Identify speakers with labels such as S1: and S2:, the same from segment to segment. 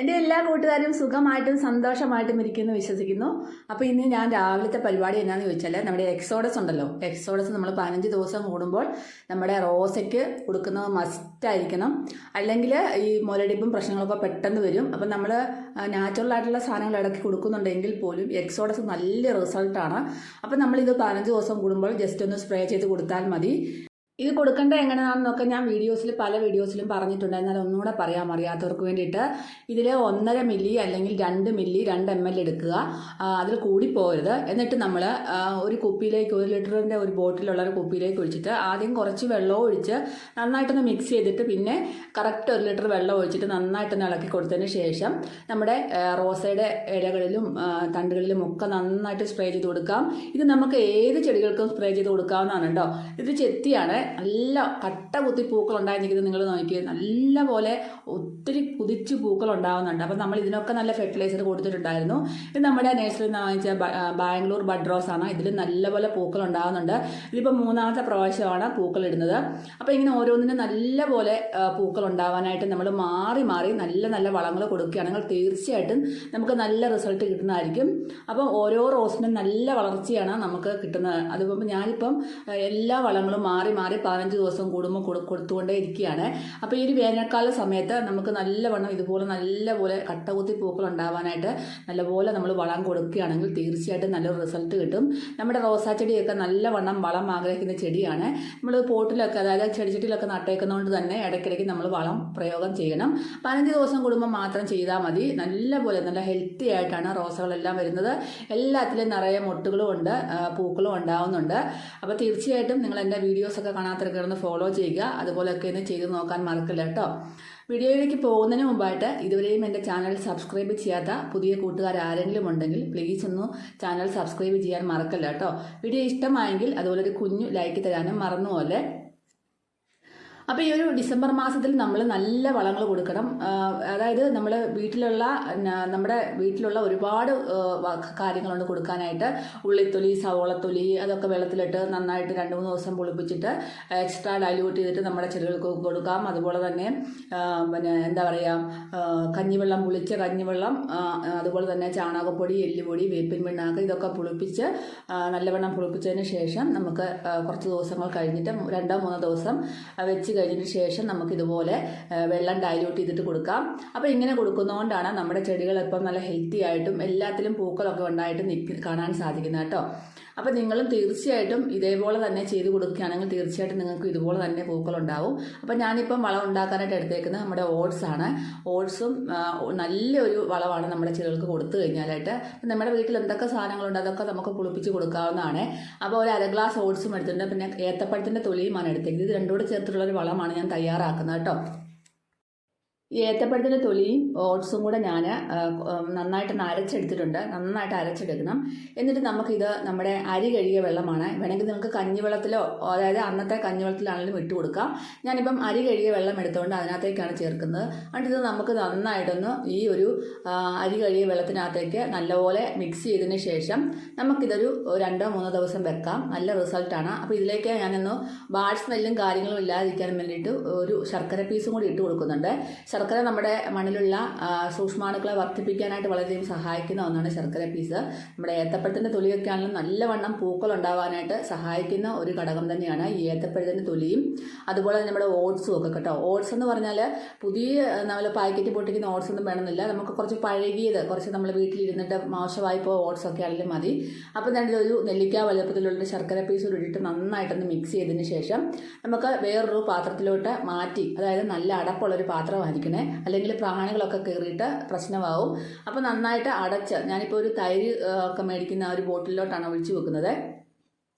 S1: എന്റെ എല്ലാ കൂട്ടുകാരും സുഖമായിട്ടും സന്തോഷമായിട്ടും ഇരിക്കുന്നു വിശ്വസിക്കുന്നു. അപ്പോൾ ഇന്ന് ഞാൻ രാവിലത്തെ പരിപാടി എന്നാന്ന് ചോദിച്ചാൽ നമ്മുടെ എക്സോഡസ് ഉണ്ടല്ലോ. എക്സോഡസ് നമ്മൾ പതിനഞ്ച് ദിവസം കൂടുമ്പോൾ നമ്മുടെ റോസയ്ക്ക് കൊടുക്കുന്നത് മസ്റ്റായിരിക്കണം അല്ലെങ്കിൽ ഈ മുരടിപ്പും പ്രശ്നങ്ങളൊക്കെ പെട്ടെന്ന് വരും. അപ്പം നമ്മൾ നാച്ചുറൽ ആയിട്ടുള്ള സാധനങ്ങൾ ഇടയ്ക്ക് കൊടുക്കുന്നുണ്ടെങ്കിൽ പോലും എക്സോഡസ് നല്ല റിസൾട്ടാണ് അപ്പം നമ്മളിത് പതിനഞ്ച് ദിവസം കൂടുമ്പോൾ ജസ്റ്റ് ഒന്ന് സ്പ്രേ ചെയ്ത് കൊടുത്താൽ മതി. ഇത് കൊടുക്കേണ്ട എങ്ങനെയാണെന്നൊക്കെ ഞാൻ വീഡിയോസിൽ പല വീഡിയോസിലും പറഞ്ഞിട്ടുണ്ട്. എന്നാൽ ഒന്നുകൂടെ പറയാം അറിയാത്തവർക്ക് വേണ്ടിയിട്ട്. ഇതിൽ ഒന്നര മില്ലി അല്ലെങ്കിൽ രണ്ട് മില്ലി രണ്ട് എം എൽ എടുക്കുക. അതിൽ കൂടി പോകരുത് എന്നിട്ട് നമ്മൾ ഒരു കുപ്പിയിലേക്ക് ഒരു ലിറ്ററിന്റെ ഒരു ബോട്ടിലുള്ള ഒരു കുപ്പിയിലേക്ക് ഒഴിച്ചിട്ട് ആദ്യം കുറച്ച് വെള്ളം ഒഴിച്ച് നന്നായിട്ടൊന്ന് മിക്സ് ചെയ്തിട്ട് പിന്നെ കറക്റ്റ് ഒരു ലിറ്റർ വെള്ളം ഒഴിച്ചിട്ട് നന്നായിട്ടൊന്ന് ഇളക്കി കൊടുത്തതിന് ശേഷം നമ്മുടെ റോസയുടെ ഇലകളിലും തണ്ടുകളിലും ഒക്കെ നന്നായിട്ട് സ്പ്രേ ചെയ്ത് കൊടുക്കാം. ഇത് നമുക്ക് ഏത് ചെടികൾക്കും സ്പ്രേ ചെയ്ത് കൊടുക്കാവുന്നതാണ് കേട്ടോ ഇത് ചെത്തിയാണ്. നല്ല കട്ട കുത്തി പൂക്കൾ ഉണ്ടായിരിക്കുന്നത് നിങ്ങൾ നോക്കിയത് നല്ല പോലെ ഒത്തിരി കുതിച്ച് പൂക്കൾ ഉണ്ടാവുന്നുണ്ട് അപ്പം നമ്മൾ ഇതിനൊക്കെ നല്ല ഫെർട്ടിലൈസർ കൊടുത്തിട്ടുണ്ടായിരുന്നു. ഇത് നമ്മുടെ നേഴ്സറിയിൽ നിന്ന് വാങ്ങിച്ച ബാംഗ്ലൂർ ബഡ് റോസ് ആണ്. ഇതിൽ നല്ലപോലെ പൂക്കൾ ഉണ്ടാവുന്നുണ്ട് ഇതിപ്പോൾ മൂന്നാമത്തെ പ്രാവശ്യമാണ് പൂക്കൾ ഇടുന്നത് അപ്പോൾ ഇങ്ങനെ ഓരോന്നിനും നല്ല പോലെ പൂക്കൾ ഉണ്ടാവാനായിട്ട് നമ്മൾ മാറി മാറി നല്ല നല്ല വളങ്ങൾ കൊടുക്കുകയാണെങ്കിൽ തീർച്ചയായിട്ടും നമുക്ക് നല്ല റിസൾട്ട് കിട്ടുന്നതായിരിക്കും. അപ്പം ഓരോ റോസിനും നല്ല വളർച്ചയാണ് നമുക്ക് കിട്ടുന്നത്. അതുപോലെ ഞാനിപ്പം എല്ലാ വളങ്ങളും മാറി മാറി പതിനഞ്ച് ദിവസം കൂടുമ്പോൾ കൊടു കൊടുത്തുകൊണ്ടേ ഇരിക്കുകയാണ്. അപ്പോൾ ഈ ഒരു വേനൽക്കാല സമയത്ത് നമുക്ക് നല്ലവണ്ണം ഇതുപോലെ നല്ലപോലെ കട്ടകുത്തി പൂക്കൾ ഉണ്ടാവാനായിട്ട് നല്ലപോലെ നമ്മൾ വളം കൊടുക്കുകയാണെങ്കിൽ തീർച്ചയായിട്ടും നല്ലൊരു റിസൾട്ട് കിട്ടും. നമ്മുടെ റോസാ ചെടിയൊക്കെ നല്ലവണ്ണം വളം ആഗ്രഹിക്കുന്ന ചെടിയാണ്. നമ്മൾ പോട്ടിലൊക്കെ അതായത് ചെടിച്ചട്ടിയിലൊക്കെ നട്ടേക്കുന്നതുകൊണ്ട് തന്നെ ഇടയ്ക്കിടയ്ക്ക് നമ്മൾ വളം പ്രയോഗം ചെയ്യണം. പതിനഞ്ച് ദിവസം കൂടുമ്പോൾ മാത്രം ചെയ്താൽ മതി. നല്ലപോലെ നല്ല ഹെൽത്തി ആയിട്ടാണ് റോസകളെല്ലാം വരുന്നത്. എല്ലാത്തിലും നിറയെ മുട്ടുകളും ഉണ്ട് പൂക്കളും ഉണ്ടാവുന്നുണ്ട്. അപ്പോൾ തീർച്ചയായിട്ടും നിങ്ങൾ എന്റെ വീഡിയോസൊക്കെ കാണാത്തവരൊക്കെ ഒന്ന് ഫോളോ ചെയ്യുക. അതുപോലെയൊക്കെ ഒന്ന് ചെയ്ത് നോക്കാൻ മറക്കില്ല കേട്ടോ. വീഡിയോയിലേക്ക് പോകുന്നതിന് മുമ്പായിട്ട് ഇതുവരെയും എന്റെ ചാനൽ സബ്സ്ക്രൈബ് ചെയ്യാത്ത പുതിയ കൂട്ടുകാർ ആരെങ്കിലും ഉണ്ടെങ്കിൽ പ്ലീസ് ഒന്ന് ചാനൽ സബ്സ്ക്രൈബ് ചെയ്യാൻ മറക്കല്ല കേട്ടോ. വീഡിയോ ഇഷ്ടമായെങ്കിൽ അതുപോലെ ഒരു കുഞ്ഞു ലൈക്ക് തരാനും മറന്നുപോലെ അപ്പോൾ ഈ ഒരു ഡിസംബർ മാസത്തിൽ നമ്മൾ നല്ല വളങ്ങൾ കൊടുക്കണം. അതായത് നമ്മൾ വീട്ടിലുള്ള നമ്മുടെ വീട്ടിലുള്ള ഒരുപാട് കാര്യങ്ങളുണ്ട് കൊടുക്കാനായിട്ട്. ഉള്ളിത്തൊലി സവോളത്തൊലി അതൊക്കെ വെള്ളത്തിലിട്ട് നന്നായിട്ട് രണ്ട് മൂന്ന് ദിവസം പുളിപ്പിച്ചിട്ട് എക്സ്ട്രാ ഡൈല്യൂട്ട് ചെയ്തിട്ട് നമ്മുടെ ചെടികൾക്ക് കൊടുക്കാം. അതുപോലെ തന്നെ പിന്നെ എന്താ പറയുക കഞ്ഞിവെള്ളം പുളിച്ച കഞ്ഞിവെള്ളം അതുപോലെ തന്നെ ചാണകപ്പൊടി എല്ലുപൊടി വേപ്പിൻ പിണ്ണാക്ക് ഇതൊക്കെ പുളിപ്പിച്ച് നല്ലവണ്ണം പുളിപ്പിച്ചതിന് ശേഷം നമുക്ക് കുറച്ച് ദിവസങ്ങൾ കഴിഞ്ഞിട്ട് രണ്ടോ മൂന്നോ ദിവസം വെച്ച് കഴിഞ്ഞതിന് ശേഷം നമുക്ക് ഇതുപോലെ വെള്ളം ഡൈല്യൂട്ട് ചെയ്തിട്ട് കൊടുക്കാം. അപ്പോൾ ഇങ്ങനെ കൊടുക്കുന്നതുകൊണ്ടാണ് നമ്മുടെ ചെടികൾ ഇപ്പം നല്ല ഹെൽത്തി ആയിട്ടും എല്ലാത്തിലും പൂക്കളൊക്കെ ഉണ്ടായിട്ട് കാണാൻ സാധിക്കുന്നത് കേട്ടോ. അപ്പോൾ നിങ്ങളും തീർച്ചയായിട്ടും ഇതേപോലെ തന്നെ ചെയ്ത് കൊടുക്കുകയാണെങ്കിൽ തീർച്ചയായിട്ടും നിങ്ങൾക്ക് ഇതുപോലെ തന്നെ പൂക്കളുണ്ടാവും. അപ്പോൾ ഞാനിപ്പം വളം ഉണ്ടാക്കാനായിട്ട് എടുത്തേക്കുന്നത് നമ്മുടെ ഓട്സ് ആണ്. ഓട്സും നല്ലൊരു വളമാണ് നമ്മുടെ ചെടികൾക്ക് കൊടുത്തു കഴിഞ്ഞാലായിട്ട്. നമ്മുടെ വീട്ടിൽ എന്തൊക്കെ സാധനങ്ങളുണ്ട് അതൊക്കെ നമുക്ക് കുളിപ്പിച്ച് കൊടുക്കാവുന്നതാണ്. അപ്പോൾ ഒരു അര ഗ്ലാസ് ഓട്സും എടുത്തിട്ടുണ്ട്. പിന്നെ ഏത്തപ്പഴത്തിന്റെ തൊലിയുമാണ് എടുത്തേക്കുന്നത്. ഇത് രണ്ടുകൂടെ ചേർത്തിട്ടുള്ളൊരു വളമാണ് ഞാൻ തയ്യാറാക്കുന്നത് കേട്ടോ. ഈ ഏത്തപ്പഴത്തിന്റെ തൊലിയും ഓട്സും കൂടെ ഞാൻ നന്നായിട്ട് അരച്ചെടുത്തിട്ടുണ്ട്. നന്നായിട്ട് അരച്ചെടുക്കണം. എന്നിട്ട് നമുക്കിത് നമ്മുടെ അരി കഴുകിയ വെള്ളമാണ്. വേണമെങ്കിൽ നിങ്ങൾക്ക് കഞ്ഞിവെള്ളത്തിലോ അതായത് അന്നത്തെ കഞ്ഞിവെള്ളത്തിലാണെങ്കിലും ഇട്ട് കൊടുക്കാം. ഞാനിപ്പം അരി കഴുകിയ വെള്ളം എടുത്തുകൊണ്ട് അതിനകത്തേക്കാണ് ചേർക്കുന്നത്. എന്നിട്ട് ഇത് നമുക്ക് നന്നായിട്ടൊന്ന് ഈ ഒരു അരി കഴുകിയ വെള്ളത്തിനകത്തേക്ക് നല്ലപോലെ മിക്സ് ചെയ്തതിന് ശേഷം നമുക്കിതൊരു രണ്ടോ മൂന്നോ ദിവസം വെക്കാം. നല്ല റിസൾട്ടാണ്. അപ്പോൾ ഇതിലേക്ക് ഞാനൊന്ന് ബാഡ് സ്മെല്ലും കാര്യങ്ങളും ഇല്ലാതിരിക്കാൻ വേണ്ടിയിട്ട് ഒരു ശർക്കര പീസും കൂടി ഇട്ട് കൊടുക്കുന്നുണ്ട്. ശർക്കര നമ്മുടെ മണ്ണിലുള്ള സൂക്ഷ്മാണുക്കളെ വർദ്ധിപ്പിക്കാനായിട്ട് വളരെയധികം സഹായിക്കുന്ന ഒന്നാണ് ശർക്കര പീസ്. നമ്മുടെ ഏത്തപ്പഴത്തിന്റെ തൊലിയൊക്കെ ആണെങ്കിലും നല്ലവണ്ണം പൂക്കൾ ഉണ്ടാവാനായിട്ട് സഹായിക്കുന്ന ഒരു ഘടകം തന്നെയാണ് ഈ ഏത്തപ്പഴത്തിന്റെ തൊലിയും. അതുപോലെ തന്നെ നമ്മുടെ ഓട്സും ഒക്കെ കേട്ടോ. ഓട്സ് എന്ന് പറഞ്ഞാൽ പുതിയ നമ്മൾ പാക്കറ്റ് പൊട്ടിക്കുന്ന ഓട്സ് ഒന്നും വേണമെന്നില്ല. നമുക്ക് കുറച്ച് പഴകിയത് കുറച്ച് നമ്മൾ വീട്ടിലിരുന്നിട്ട് മോശമായി പോയ ഓട്സ് ഒക്കെ ആണെങ്കിലും മതി. അപ്പോൾ തന്നെ ഒരു നെല്ലിക്ക വലുപ്പത്തിലുള്ള ശർക്കര പീസ് ഇട്ടിട്ട് നന്നായിട്ടൊന്ന് മിക്സ് ചെയ്തതിന് ശേഷം നമുക്ക് വേറൊരു പാത്രത്തിലോട്ട് മാറ്റി അതായത് നല്ല അടപ്പുള്ളൊരു പാത്രമായിരിക്കണേ അല്ലെങ്കിൽ പ്രാണികളൊക്കെ കയറിയിട്ട് പ്രശ്നമാവും. അപ്പോൾ നന്നായിട്ട് അടച്ച് ഞാനിപ്പോൾ ഒരു തൈര് ഒക്കെ മേടിക്കുന്ന ആ ഒരു ബോട്ടിലോട്ടാണ് ഒഴിച്ചു വെക്കുന്നത്.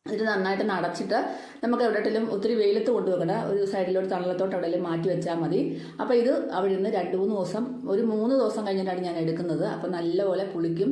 S1: എന്നിട്ട് നന്നായിട്ട് നടച്ചിട്ട് നമുക്ക് എവിടെയെങ്കിലും ഒത്തിരി വെയിലത്ത് കൊണ്ടുവെക്കണ്ട ഒരു സൈഡിലോട്ട് തണലത്തോട്ട് എവിടെയെങ്കിലും മാറ്റി വെച്ചാൽ മതി. അപ്പോൾ ഇത് അവിടെ നിന്ന് രണ്ട് മൂന്ന് ദിവസം ഒരു മൂന്ന് ദിവസം കഴിഞ്ഞിട്ടാണ് ഞാൻ എടുക്കുന്നത്. അപ്പോൾ നല്ലപോലെ പുളിക്കും.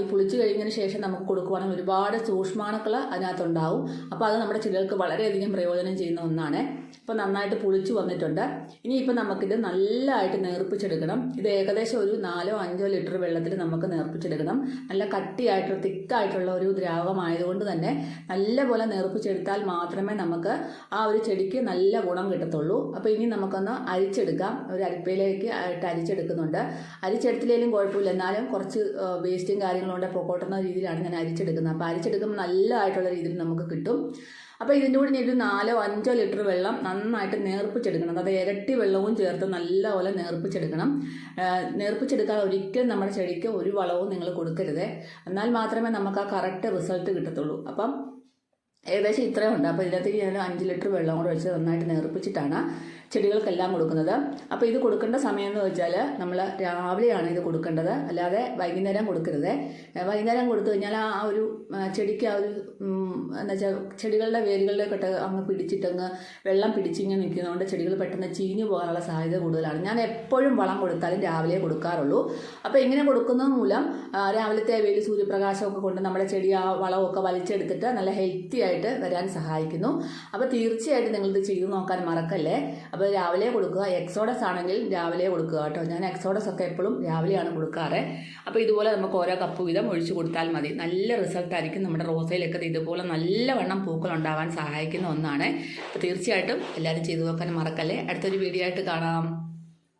S1: ഈ പുളിച്ച് കഴിഞ്ഞതിന് ശേഷം നമുക്ക് കൊടുക്കുവാണെങ്കിൽ ഒരുപാട് സൂക്ഷ്മാണുക്കൾ അതിനകത്തുണ്ടാവും. അപ്പോൾ അത് നമ്മുടെ ചെടികൾക്ക് വളരെയധികം പ്രയോജനം ചെയ്യുന്ന ഒന്നാണ്. ഇപ്പോൾ നന്നായിട്ട് പുളിച്ചു വന്നിട്ടുണ്ട്. ഇനിയിപ്പോൾ നമുക്കിത് നല്ലതായിട്ട് നേർപ്പിച്ചെടുക്കണം. ഇത് ഏകദേശം ഒരു നാലോ അഞ്ചോ ലിറ്റർ വെള്ളത്തിൽ നമുക്ക് നേർപ്പിച്ചെടുക്കണം. നല്ല കട്ടിയായിട്ടുള്ള തിക്കായിട്ടുള്ള ഒരു ദ്രാവകമായതുകൊണ്ട് തന്നെ നല്ലപോലെ നേർപ്പിച്ചെടുത്താൽ മാത്രമേ നമുക്ക് ആ ഒരു ചെടിക്ക് നല്ല ഗുണം കിട്ടത്തുള്ളൂ. അപ്പോൾ ഇനി നമുക്കൊന്ന് അരിച്ചെടുക്കാം. ഒരു അരിപ്പയിലേക്ക് ആയിട്ട് അരിച്ചെടുക്കുന്നുണ്ട്. അരിച്ചെടുത്തില്ലെങ്കിലും കുഴപ്പമില്ല. എന്നാലും കുറച്ച് വേസ്റ്റും കാര്യങ്ങളും കൊണ്ട് പൊക്കോട്ടുന്ന രീതിയിലാണ് ഞാൻ അരിച്ചെടുക്കുന്നത്. അപ്പോൾ അരിച്ചെടുക്കുമ്പോൾ നല്ലതായിട്ടുള്ള രീതിയിൽ നമുക്ക് കിട്ടും. അപ്പോൾ ഇതിന്റെ കൂടെ ഒരു നാലോ അഞ്ചോ ലിറ്റർ വെള്ളം നന്നായിട്ട് നേർപ്പിച്ചെടുക്കണം. അത് ഇരട്ടി വെള്ളവും ചേർത്ത് നല്ലപോലെ നേർപ്പിച്ചെടുക്കണം. നേർപ്പിച്ചെടുക്കാൻ ഒരിക്കലും നമ്മുടെ ചെടിക്ക് ഒരു വളവും നിങ്ങൾ കൊടുക്കരുത്. എന്നാൽ മാത്രമേ നമുക്ക് ആ കറക്റ്റ് റിസൾട്ട് കിട്ടത്തുള്ളൂ. അപ്പം ഏകദേശം ഇത്രയും ഉണ്ട് അപ്പോൾ ഇതിനകത്തേക്ക് ഞാൻ അഞ്ച് ലിറ്റർ വെള്ളം കൂടെ ഒഴിച്ച് നന്നായിട്ട് നേർപ്പിച്ചിട്ടാണ് ചെടികൾക്കെല്ലാം കൊടുക്കുന്നത്. അപ്പോൾ ഇത് കൊടുക്കേണ്ട സമയം എന്ന് വെച്ചാൽ നമ്മൾ രാവിലെയാണ് ഇത് കൊടുക്കേണ്ടത്. അല്ലാതെ വൈകുന്നേരം കൊടുക്കരുത്. വൈകുന്നേരം കൊടുത്തു കഴിഞ്ഞാൽ ആ ഒരു ചെടിക്ക് ആ ഒരു എന്താ വെച്ചാൽ ചെടികളുടെ വേരുകളിലേക്കിട്ട് അങ്ങ് പിടിച്ചിട്ടങ്ങ് വെള്ളം പിടിച്ചിങ്ങനെ നിൽക്കുന്നതുകൊണ്ട് ചെടികൾ പെട്ടെന്ന് ചീഞ്ഞു പോകാനുള്ള സാധ്യത കൂടുതലാണ്. ഞാൻ എപ്പോഴും വളം കൊടുത്താലും രാവിലെ കൊടുക്കാറുള്ളൂ. അപ്പോൾ ഇങ്ങനെ കൊടുക്കുന്നത് മൂലം രാവിലത്തെ വെയിൽ സൂര്യപ്രകാശമൊക്കെ കൊണ്ട് നമ്മുടെ ചെടി ആ വളമൊക്കെ വലിച്ചെടുത്തിട്ട് നല്ല ഹെൽത്തി ആയിട്ട് വരാൻ സഹായിക്കുന്നു. അപ്പോൾ തീർച്ചയായിട്ടും നിങ്ങളിത് ചെയ്തു നോക്കാൻ മറക്കല്ലേ? അപ്പോൾ രാവിലെ കൊടുക്കുക. എക്സോഡസ് ആണെങ്കിൽ രാവിലെ കൊടുക്കുക കേട്ടോ. ഞാൻ എക്സോഡസ് ഒക്കെ എപ്പോഴും രാവിലെയാണ് കൊടുക്കാറ്. അപ്പോൾ ഇതുപോലെ നമുക്ക് ഓരോ കപ്പ് വീതം ഒഴിച്ചു കൊടുത്താൽ മതി. നല്ല റിസൾട്ട് ആയിരിക്കും നമ്മുടെ റോസയിലൊക്കെ ഇതുപോലെ നല്ലവണ്ണം പൂക്കൾ ഉണ്ടാവാൻ സഹായിക്കുന്ന ഒന്നാണ്. അപ്പോൾ തീർച്ചയായിട്ടും എല്ലാവരും ചെയ്തു നോക്കാൻ മറക്കല്ലേ? അടുത്തൊരു വീഡിയോ ആയിട്ട് കാണാം.